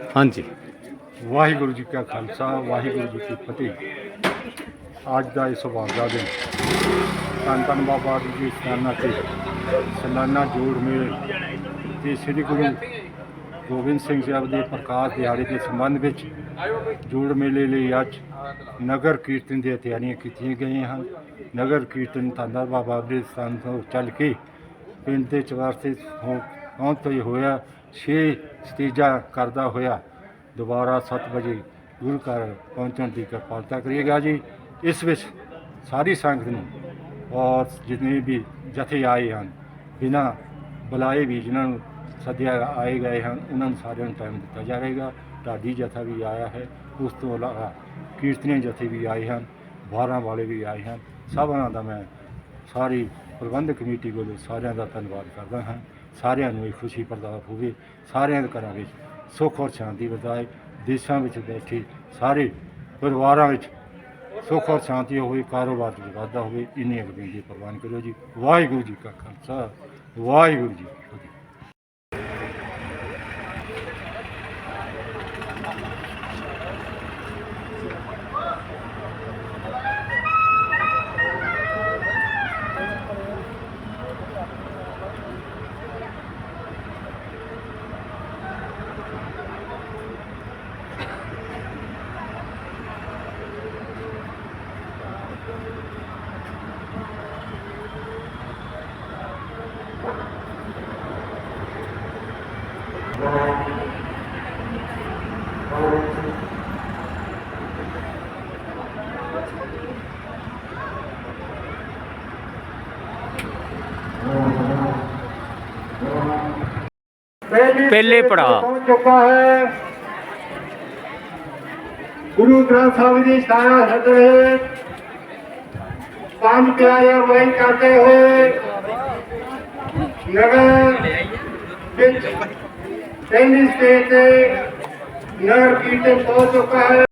ਹਾਂਜੀ। ਵਾਹਿਗੁਰੂ ਜੀ ਕਾ ਖਾਲਸਾ, ਵਾਹਿਗੁਰੂ ਜੀ ਕੀ ਫਤਿਹ। ਅੱਜ ਦਾ ਇਸ ਵਾਰਦਾ ਦਿਨ। ਧੰਨ ਧੰਨ ਬਾਬਾ ਜੀ ਦੇ ਸਥਾਨਾਂ ਤੇ ਸਾਲਾਨਾ ਜੋੜ ਮੇਲ ਤੇ ਸ੍ਰੀ ਗੁਰੂ ਗੋਬਿੰਦ ਸਿੰਘ ਸਾਹਿਬ ਦੇ ਪ੍ਰਕਾਸ਼ ਦਿਹਾੜੇ ਦੇ ਸੰਬੰਧ ਵਿੱਚ ਜੋੜ ਮੇਲੇ ਲਈ ਅੱਜ ਨਗਰ ਕੀਰਤਨ ਦੀਆਂ ਤਿਆਰੀਆਂ ਕੀਤੀਆਂ ਗਈਆਂ ਹਨ। ਨਗਰ ਕੀਰਤਨ ਧੰਨ ਧੰਨ ਬਾਬਾ ਦੇ ਸਥਾਨ ਤੋਂ ਚੱਲ ਕੇ ਪਿੰਡ ਦੇ ਚਵਾਰਤੇ ਪਹੁੰਚ ਤੋਂ ਹੋਇਆ ਛੇ ਸਤੀਜਾ ਕਰਦਾ ਹੋਇਆ ਦੁਬਾਰਾ 7 ਵਜੇ ਗੁਰੂ ਘਰ ਪਹੁੰਚਣ ਦੀ ਕਿਰਪਾਲਤਾ ਕਰੀਏਗਾ ਜੀ। ਇਸ ਵਿੱਚ ਸਾਰੀ ਸੰਗਤ ਨੂੰ ਔਰ ਜਿੰਨੇ ਵੀ ਜਥੇ ਆਏ ਹਨ, ਬਿਨਾਂ ਬੁਲਾਏ ਵੀ ਜਿਨ੍ਹਾਂ ਨੂੰ ਸੱਦਿਆ ਆਏ ਗਏ ਹਨ, ਉਹਨਾਂ ਨੂੰ ਸਾਰਿਆਂ ਨੂੰ ਟਾਈਮ ਦਿੱਤਾ ਜਾਵੇਗਾ। ਢਾਡੀ ਜਥਾ ਵੀ ਆਇਆ ਹੈ, ਉਸ ਤੋਂ ਇਲਾਵਾ ਕੀਰਤਨੀ ਜਥੇ ਵੀ ਆਏ ਹਨ 12 ਵਾਲੇ ਵੀ ਆਏ ਹਨ। ਸਭਨਾਂ ਦਾ ਮੈਂ ਸਾਰੀ ਪ੍ਰਬੰਧਕ ਕਮੇਟੀ ਵੱਲੋਂ ਸਾਰਿਆਂ ਦਾ ਧੰਨਵਾਦ ਕਰਦਾ ਹਾਂ। ਸਾਰਿਆਂ ਨੂੰ ਇਹ ਖੁਸ਼ੀ ਪ੍ਰਦਾਨ ਹੋਵੇ, ਸਾਰਿਆਂ ਦੇ ਘਰਾਂ ਵਿੱਚ ਸੁੱਖ ਔਰ ਸ਼ਾਂਤੀ ਵਰਤਾਏ, ਦੇਸ਼ਾਂ ਵਿੱਚ ਬੈਠੇ ਸਾਰੇ ਪਰਿਵਾਰਾਂ ਵਿੱਚ ਸੁੱਖ ਔਰ ਸ਼ਾਂਤੀ ਹੋਵੇ, ਕਾਰੋਬਾਰ ਵਿੱਚ ਵਾਧਾ ਹੋਵੇ ਇੰਨੀ ਅਗਦੀ ਦੀ ਪ੍ਰਵਾਨ ਕਰੋ ਜੀ। ਵਾਹਿਗੁਰੂ ਜੀ ਕਾ ਖਾਲਸਾ, ਵਾਹਿਗੁਰੂ ਜੀ ਕੀ ਫਤਿਹ। ਪਹਿਲੇ ਪੜਾਅ। ਪਹੁੰਚ ਚੁੱਕਾ ਹੈ। ਗੁਰੂ ਗ੍ਰੰਥ ਸਾਹਿਬ ਦੀ ਛਾਇਆ ਹਟੇ ਪੰਜ ਪਿਆਰੇ ਵਹੀ ਕਰਦੇ ਹੋਏ ਨਗਰ ਵਿੱਚ ਪਹਿਲੀ ਸਟੇਜ ਤੇ ਨਗਰ ਕੀਰਤਨ ਪਹੁੰਚ ਚੁੱਕਾ ਹੈ।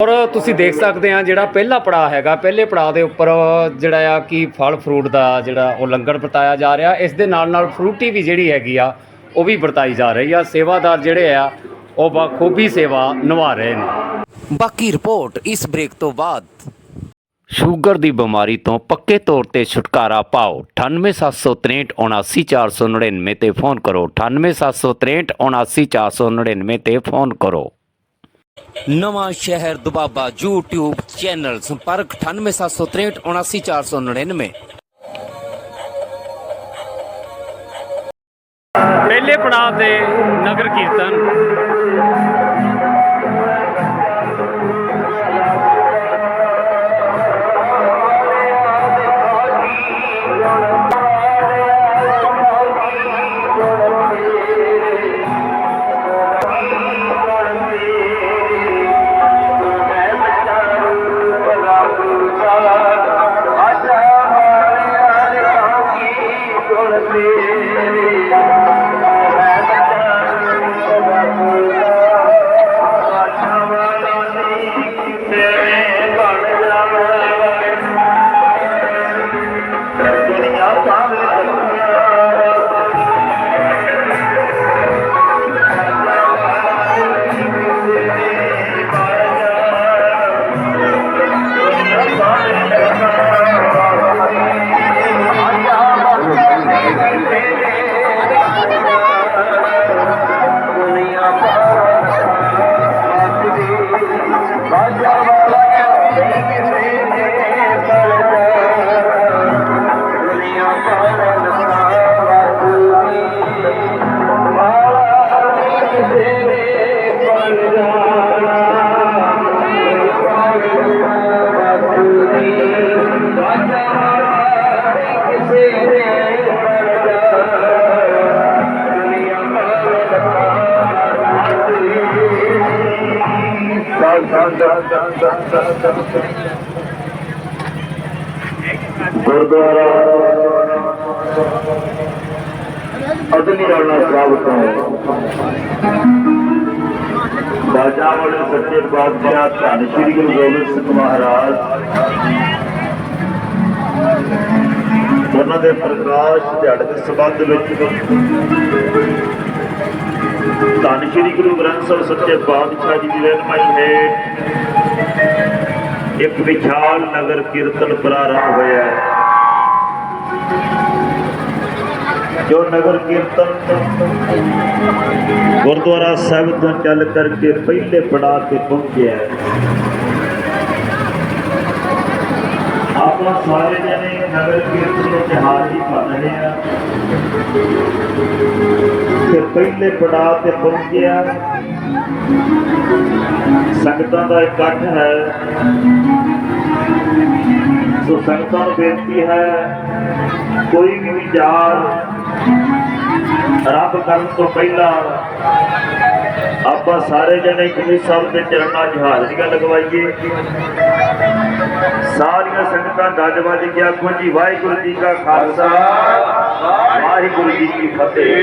ਔਰ ਤੁਸੀਂ ਦੇਖ ਸਕਦੇ ਆ ਜਿਹੜਾ ਪਹਿਲਾ ਪੜਾਅ ਹੈਗਾ ਪਹਿਲੇ ਪੜਾਅ ਦੇ ਉੱਪਰ ਜਿਹੜਾ ਆ ਕਿ ਫਲ ਫਰੂਟ ਦਾ ਜਿਹੜਾ ਉਹ ਲੰਗਰ ਵਰਤਾਇਆ ਜਾ ਰਿਹਾ। ਇਸ ਦੇ ਨਾਲ ਨਾਲ ਫਰੂਟੀ ਵੀ ਜਿਹੜੀ ਹੈਗੀ ਆ ਉਹ ਵੀ ਵਰਤਾਈ ਜਾ ਰਹੀ ਆ। ਸੇਵਾਦਾਰ ਜਿਹੜੇ ਆ ਉਹ ਬਖੂਬੀ ਸੇਵਾ ਨਿਭਾ ਰਹੇ ਨੇ। ਬਾਕੀ ਰਿਪੋਰਟ ਇਸ ਬ੍ਰੇਕ ਤੋਂ ਬਾਅਦ। ਸ਼ੂਗਰ ਦੀ ਬਿਮਾਰੀ ਤੋਂ ਪੱਕੇ ਤੌਰ ਤੇ ਛੁਟਕਾਰਾ ਪਾਓ। 9876379499 ਤੇ ਫੋਨ ਕਰੋ। 9876379499 ਤੇ ਫੋਨ ਕਰੋ। ਨਵਾਂ ਸ਼ਹਿਰ ਦੁਬਾਬਾ YouTube ਚੈਨਲ ਸੰਪਰਕ 9876379499 ਪਹਿਲੇ ਪੜਾਅ ਦੇ ਨਗਰ ਕੀਰਤਨ। ਗੁਰਦੁਆਰਾ ਅਦਨੀ ਰਾਣਾ ਸਾਹਿਬ ਤੋਂ। ਬਾਜਾ ਵਾਲੇ ਸੱਚੇ ਪਾਤਸ਼ਾਹ ਧੰਨ ਸ਼੍ਰੀ ਗੁਰੂ ਗੋਬਿੰਦ ਸਿੰਘ ਮਹਾਰਾਜ। ਉਹਨਾਂ ਦੇ ਪ੍ਰਕਾਸ਼ ਦਿਹਾੜੇ ਦੇ ਸੰਬੰਧ ਵਿੱਚ ਧੰਨ ਸ਼੍ਰੀ ਗੁਰੂ ਗ੍ਰੰਥ ਸਾਹਿਬ ਸੱਚੇ ਪਾਤਸ਼ਾਹ ਜੀ ਦੀ ਰਹਿਨਮਾਈ ਹੈ। ਇੱਕ ਵਿਸ਼ਾਲ ਨਗਰ ਕੀਰਤਨ ਪ੍ਰਾਰੰਭ ਹੋਇਆ ਹੈ। ਜੋ ਨਗਰ ਕੀਰਤਨ ਗੁਰਦੁਆਰਾ ਸਾਹਿਬ ਤੋਂ ਚੱਲ ਕਰਕੇ ਪਹਿਲੇ ਪੜਾਅ ਤੇ ਪਹੁੰਚਿਆ ਹੈ। ਆਪਾਂ ਸਾਰੇ ਜਣੇ ਨਗਰ ਕੀਰਤਨ ਵਿੱਚ ਹਾਜ਼ਰੀ ਭਰ ਰਹੇ ਆ ਤੇ ਪਹਿਲੇ ਪੜਾਅ ਤੇ ਪਹੁੰਚਿਆ। ਸੰਗਤਾਂ ਦਾ ਇਕੱਠ ਹੈ। ਸੋ ਸੰਗਤਾਂ ਨੂੰ ਬੇਨਤੀ ਹੈ, ਕੋਈ ਵੀ ਵਿਚਾਰ ਰੱਬ ਕਰਨ ਤੋਂ ਪਹਿਲਾਂ ਆਪਾਂ ਸਾਰੇ ਜਣੇ ਗੁਰੂ ਸਾਹਿਬ ਦੇ ਚਰਨਾਂ 'ਚ ਹਾਜ਼ਰੀਆਂ ਲਗਵਾਈਏ। ਸਾਰੀਆਂ ਸੰਗਤਾਂ ਗੱਜ ਵੱਜ ਕੇ ਆਖੋ ਜੀ, ਵਾਹਿਗੁਰੂ ਜੀ ਕਾ ਖਾਲਸਾ, ਵਾਹਿਗੁਰੂ ਜੀ ਕੀ ਫਤਿਹ।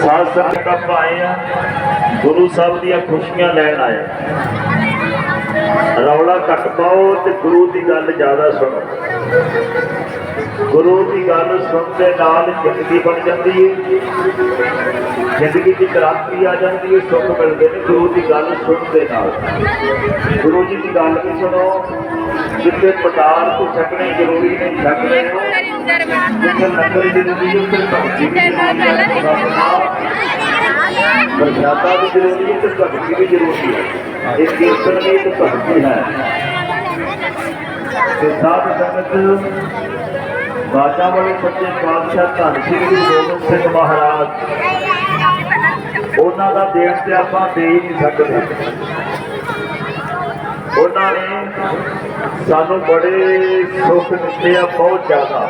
ਸਾਧ ਸੰਗਤਾਂ ਪਾਏ ਆ ਗੁਰੂ ਸਾਹਿਬ ਦੀਆਂ ਖੁਸ਼ੀਆਂ ਲੈਣ ਆਏ ਰੌਲਾ ਘੱਟ ਪਾਓ ਤੇ ਗੁਰੂ ਦੀ ਗੱਲ ਜ਼ਿਆਦਾ ਸੁਣੋ। ਗੁਰੂ ਦੀ ਗੱਲ ਸੁਣਨ ਦੇ ਨਾਲ ਜ਼ਿੰਦਗੀ ਬਣ ਜਾਂਦੀ ਹੈ ਜ਼ਿੰਦਗੀ ਦੀ ਕ੍ਰਾਂਤੀ ਆ ਜਾਂਦੀ ਹੈ ਸੁੱਖ ਮਿਲਦੇ ਨੇ ਗੁਰੂ ਦੀ ਗੱਲ ਸੁਣਨ ਦੇ ਨਾਲ। ਗੁਰੂ ਜੀ ਦੀ ਗੱਲ ਵੀ ਸੁਣੋ ਜਿੱਥੇ ਪਟਾਰ ਤੋਂ ਛਕਣੇ ਜ਼ਰੂਰੀ ਨਹੀਂ ਛਕ ਹੋ ਜਿੱਥੇ ਲੰਗਰ ਜ਼ਰੂਰੀ ਹੈ ਉੱਥੇ ਭਗਤੀ ਵੀ ਜ਼ਰੂਰੀ ਹੈ। ਪ੍ਰਸ਼ਾਦਾ ਵੀ ਜ਼ਰੂਰੀ ਹੈ ਤੇ ਭਗਤੀ ਵੀ ਜ਼ਰੂਰੀ ਹੈ। ਇਹ ਕੀਰਤਨ ਵੀ ਤੇ ਭਗਤੀ ਹੈ। ਤੇ ਸਾਧ ਸੰਗਤ, ਬਾਜਾ ਵਾਲੇ ਸੱਚੇ ਪਾਤਸ਼ਾਹ ਧੰਨ ਸ੍ਰੀ ਗੁਰੂ ਗੋਬਿੰਦ ਸਿੰਘ ਮਹਾਰਾਜ, ਉਹਨਾਂ ਦਾ ਦੇਣ ਤੇ ਆਪਾਂ ਦੇ ਹੀ ਨਹੀਂ ਸਕਦੇ। ਉਹਨਾਂ ਨੇ ਸਾਨੂੰ ਬੜੇ ਸੁੱਖ ਦਿੱਤੇ ਆ, ਬਹੁਤ ਜ਼ਿਆਦਾ।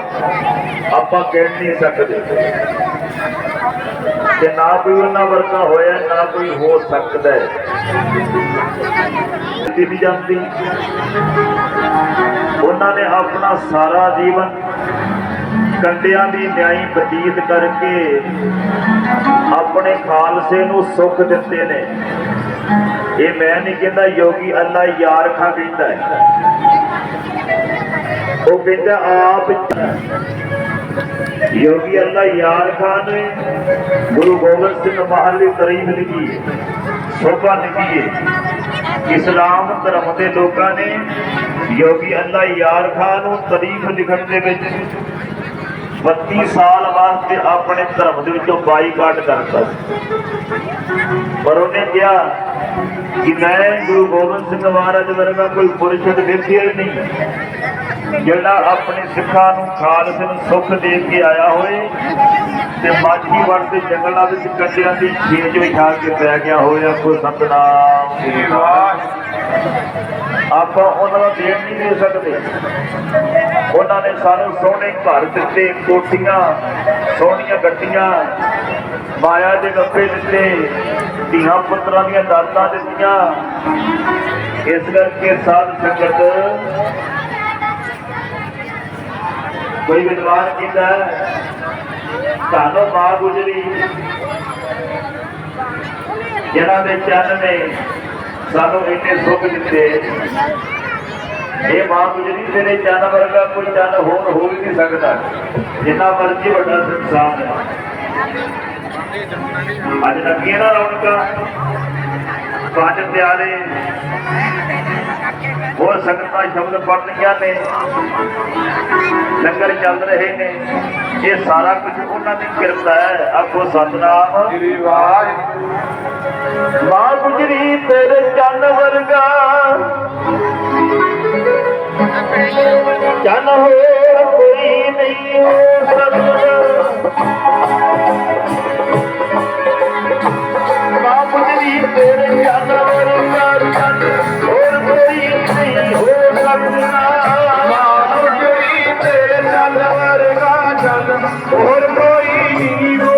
ਆਪਾਂ ਕਹਿ ਨਹੀਂ ਸਕਦੇ ਕਿ ਨਾ ਕੋਈ ਉਹਨਾਂ ਵਰਗਾ ਹੋਇਆ, ਨਾ ਕੋਈ ਹੋ ਸਕਦਾ ਹੈ। ਦਿੱਤੀ ਜਾਂਦੀ। ਉਹਨਾਂ ਨੇ ਆਪਣਾ ਸਾਰਾ ਜੀਵਨ ਕੰਡਿਆਂ ਦੀ ਨਿਆਈ ਬਤੀਤ ਕਰਕੇ ਆਪਣੇ ਖਾਲਸੇ ਨੂੰ ਸੁੱਖ ਦਿੱਤੇ ਨੇ। ਇਹ ਮੈਂ ਨਹੀਂ ਕਹਿੰਦਾ ਯੋਗੀ ਅੱਲਾ ਯਾਰ ਖਾਂ ਕਹਿੰਦਾ ਉਹ ਕਹਿੰਦਾ ਆਪ ਯੋਗੀ ਅੱਲਾ ਯਾਰ ਖਾਨ ਨੇ, ਗੁਰੂ ਗੋਬਿੰਦ ਸਿੰਘ ਮਹਾਰਾਜ ਤਰੀਫ ਲਿਖੀ ਸੋਭਾ ਲਿਖੀ ਇਸਲਾਮ ਧਰਮ ਦੇ ਲੋਕਾਂ ਨੇ ਯੋਗੀ ਅੱਲਾ ਯਾਰ ਖਾਨ ਨੂੰ ਤਾਰੀਫ ਲਿਖਣ ਦੇ ਵਿੱਚ 32 ਸਾਲ ਵਾਸਤੇ ਆਪਣੇ ਧਰਮ ਦੇ ਵਿੱਚੋਂ ਬਾਈਕਾਟ ਕਰਤਾ ਪਰ ਉਹਨੇ ਕਿਹਾ ਕਿ ਮੈਂ ਗੁਰੂ ਗੋਬਿੰਦ ਸਿੰਘ ਮਹਾਰਾਜ ਵਰਗਾ ਕੋਈ ਪੁਰਸ਼ਦ ਵੇਖਿਆ ਹੀ ਨਹੀਂ ਜਿਹੜਾ ਆਪਣੇ ਸਿੱਖਾਂ ਨੂੰ ਖਾਲਸੇ ਨੂੰ ਸੁੱਖ ਦੇ ਕੇ ਆਇਆ ਹੋਏ ਤੇ ਮਾਝੀ ਵੜ ਦੇ ਜੰਗਲਾਂ ਵਿੱਚ ਕੰਡਿਆਂ ਦੀ ਛੇਜ ਵਿਛਾ ਕੇ ਪੈ ਗਿਆ ਹੋਇਆ ਕੋਈ ਸਤਨਾਮ ਸ੍ਰੀ ਵਾਹਿਗੁਰੂ। ਆਪਾਂ ਉਹਨਾਂ ਦਾ ਦੇਣ ਨਹੀਂ ਦੇ ਸਕਦੇ। ਉਹਨਾਂ ਨੇ ਸਾਨੂੰ ਸੋਹਣੇ ਘਰ ਦਿੱਤੇ, ਕੋਠੀਆਂ, ਸੋਹਣੀਆਂ ਗੱਡੀਆਂ, ਮਾਇਆ ਦੇ ਗੱਪੇ ਦਿੱਤੇ, ਧੀਆਂ ਪੁੱਤਰਾਂ ਦੀਆਂ ਦਾਤਾਂ ਦਿੱਤੀਆਂ। ਇਸ ਕਰਕੇ ਸਾਧ ਸੰਗਤ ਕੋਈ ਵਿਦਵਾਨ ਕਹਿੰਦਾ ਧੰਨ ਮਾਂ ਗੁਜਰੀ ਜਿਹਨਾਂ ਦੇ ਚੰਨ ਨੇ ਸਾਨੂੰ ਇੰਨੇ ਸੁੱਖ ਦਿੱਤੇ। ਇਹ ਮਾਂ ਗੁਜਰੀ ਤੇਰੇ ਚੰਨ ਵਰਗਾ ਕੋਈ ਚੰਨ ਹੋਰ ਹੋ ਹੀ ਨਹੀਂ ਸਕਦਾ। ਜਿੰਨਾ ਮਰਜ਼ੀ ਵੱਡਾ ਸੰਸਾਰ ਹੈ। ਅੱਜ ਲੱਗੀਆਂ ਨਾ ਰੌਣਕਾਂ। ਪੰਜ ਪਿਆਰੇ। ਹੋਰ ਸੰਗਤਾਂ ਸ਼ਬਦ ਪੜ ਨੇ। ਲੰਗਰ ਚੱਲ ਰਹੇ ਨੇ। ਇਹ ਸਾਰਾ ਕੁਝ ਉਹਨਾਂ ਦੀ ਕਿਰਪਾ ਹੈ। ਆਖੋ ਸਤਨਾਮ। ਸ੍ਰੀ ਵਾਹਿਗੁਰੂ। ਮਾਂ ਗੁਜਰੀ ਤੇਰੇ ਚੰਨ ਵਰਗਾ। ਚੰਨ ਹੋਰ ਕੋਈ ਨਹੀਂ ਹੋ ਸਕਦਾ। ਮਾਂ ਗੁਜਰੀ ਤੇਰੇ ਚੰਨ ਵਰਗਾ, ਚੰਨ ਹੋਰ ਕੋਈ ਨਹੀਂ ਹੋ ਸਕਦਾ। ਮਾਂ ਗੁਜਰੀ ਤੇਰੇ ਚੰਨ ਵਰਗਾ, ਚੰਨ ਹੋਰ ਕੋਈ ਨਹੀਂ ਹੋ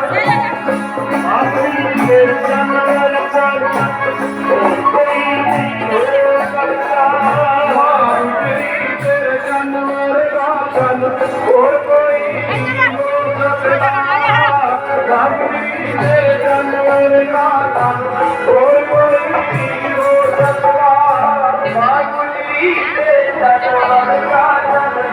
ਹੋਰ ਕੋਈ ਨਹੀਂ ਹੋ ਸਕਦਾ ਵਾਹਿਗੁਰੂ ਜੀ ਦੇ ਚਰਨ ਦਾ ਜਨ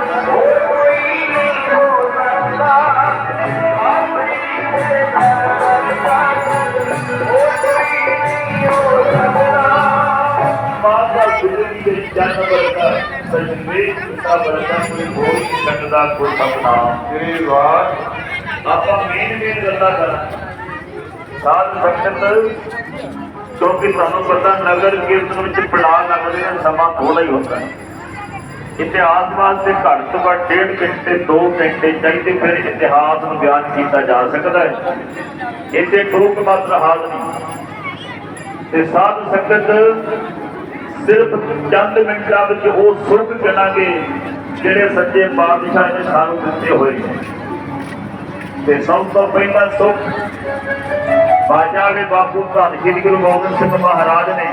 ਆਪਾਂ ਮੇਨ ਮੇਨ ਗੱਲਾਂ ਕਰਾਂ। ਸਾਧ ਸੰਗਤ, ਕਿਉਂਕਿ ਤੁਹਾਨੂੰ ਪਤਾ ਨਗਰ ਕੀਰਤਨ ਵਿੱਚ ਪੜਾ ਲੱਗਦੇ ਨੇ ਸਮਾਂ ਥੋੜਾ ਹੀ ਹੁੰਦਾ। ਹੈ ਇਤਿਹਾਸ ਵਾਸਤੇ ਘੱਟ ਤੋਂ ਘੱਟ ਡੇਢ ਘੰਟੇ 2 ਘੰਟੇ ਚਾਹੀਦੇ ਫਿਰ ਇਤਿਹਾਸ ਨੂੰ ਬਿਆਨ ਕੀਤਾ ਜਾ ਸਕਦਾ ਹੈ। ਇੱਥੇ ਟੂਕ ਮਾਤਰ ਹਾਲ ਨਹੀਂ। ਤੇ ਸਾਧ ਸੰਗਤ ਸਿਰਫ ਚੰਦ ਮਿੰਟਾਂ ਵਿੱਚ ਉਹ ਸੁਰਗ ਕਰਾਂਗੇ ਜਿਹੜੇ ਸੱਚੇ ਪਾਤਸ਼ਾਹ ਨੇ ਸਾਨੂੰ ਦਿੱਤੇ ਹੋਏ ਨੇ। ਤੇ ਸਭ ਤੋਂ ਪਹਿਲਾ ਸੁੱਖ ਬਾਜਾ ਦੇ ਬਾਪੂ ਧੰਨ ਸ਼੍ਰੀ ਗੁਰੂ ਗੋਬਿੰਦ ਸਿੰਘ ਮਹਾਰਾਜ ਨੇ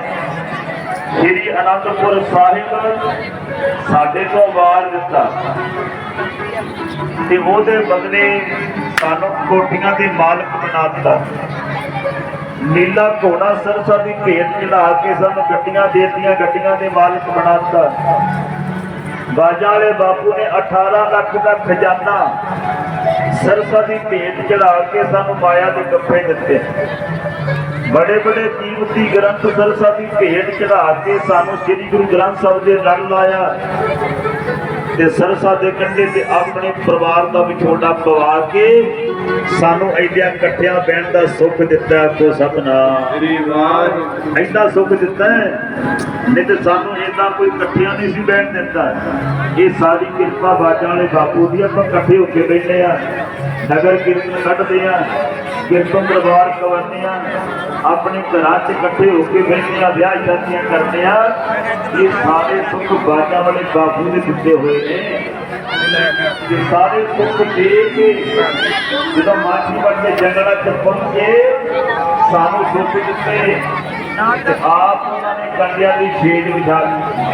ਸ਼੍ਰੀ ਅਨੰਦਪੁਰ ਸਾਹਿਬ ਸਾਡੇ ਤੋਂ ਵਾਰ ਦਿੱਤਾ। ਤੇ ਉਹਦੇ ਬਦਲੇ ਸਾਨੂੰ ਕੋਠੀਆਂ ਦੇ ਮਾਲਕ ਬਣਾ ਦਿੱਤਾ। ਨੀਲਾ ਘੋੜਾ ਸਰਸਾ ਦੀ ਭੇਟ ਚੜਾ ਕੇ ਸਾਨੂੰ ਗੱਡੀਆਂ ਦੇ ਦਿੱਤੀਆਂ, ਗੱਡੀਆਂ ਦੇ ਮਾਲਕ ਬਣਾ ਦਿੱਤਾ। ਬਾਜਾ ਵਾਲੇ ਬਾਪੂ ਨੇ 18 ਲੱਖ ਦਾ ਖਜ਼ਾਨਾ ਸਰਸਾ ਦੀ ਭੇਟ ਚੜਾ ਕੇ ਸਾਨੂੰ ਮਾਇਆ ਦੇ ਗੱਫੇ ਦਿੱਤੇ। ਬੜੇ ਬੜੇ ਕੀਮਤੀ ਗ੍ਰੰਥ ਸਰਸਾ ਦੀ ਭੇਟ ਚੜਾ ਕੇ ਸਾਨੂੰ ਸ੍ਰੀ ਗੁਰੂ ਗ੍ਰੰਥ ਸਾਹਿਬ ਦੇ ਲੜ ਲਾਇਆ। ਤੇ ਸਰਸਾ ਦੇ ਕੰਢੇ ਤੇ ਆਪਣੇ ਪਰਿਵਾਰ ਦਾ ਵਿਛੋੜਾ ਪਵਾ ਕੇ ਸਾਨੂੰ ਐਡਿਆਂ ਇਕੱਠਿਆਂ ਬਹਿਣ ਦਾ ਸੁੱਖ ਦਿੱਤਾ ਕੋ ਸਤਨਾ ਤੇਰੀ ਆਵਾਜ਼ ਐਡਾ ਸੁੱਖ ਦਿੱਤਾ ਨਹੀਂ ਤੇ ਸਾਨੂੰ ਏਦਾਂ ਕੋਈ ਇਕੱਠਿਆਂ ਨਹੀਂ ਸੀ ਬੈਠ ਦਿੰਦਾ ਇਹ ਸਾਰੀ ਕਿਰਪਾ ਬਾਜਾਂ ਵਾਲੇ ਬਾਪੂ ਦੀ ਆਪਾਂ ਇਕੱਠੇ ਹੋ ਕੇ ਬੈਠੇ ਆ ਨਗਰ ਕੀਰਤਨ ਕੱਢਦੇ ਆ ਕੀਰਤਨ ਦਰਬਾਰ ਕਵਾਉਂਦੇ ਆ ਆਪਣੇ ਘਰਾਂ 'ਚ ਇਕੱਠੇ ਹੋ ਕੇ ਬੈਠੇ ਆ ਵਿਆਹ ਸ਼ਾਦੀਆਂ ਕਰਦੇ ਆ ਇਹ ਸਾਰੇ ਸੁੱਖ ਬਾਜਾਂ ਵਾਲੇ ਬਾਪੂ ਨੇ ਦਿੱਤੇ ਹੋਏ ਨੇ। ਇਹ ਸਾਰੇ ਸੁੱਖ ਦੇ ਕੇ ਜਦੋਂ ਮਾਛੀ ਵੱਡੇ ਜੰਗਲਾਂ 'ਚ ਪਹੁੰਚੇ ਸਾਨੂੰ ਸੁੱਖ ਦਿੱਤੇ ਤੇ ਆਪ ਉਹਨਾਂ ਨੇ ਕੰਡਿਆਂ ਦੀ ਛੇੜ ਵਿਛਾ ਲਈ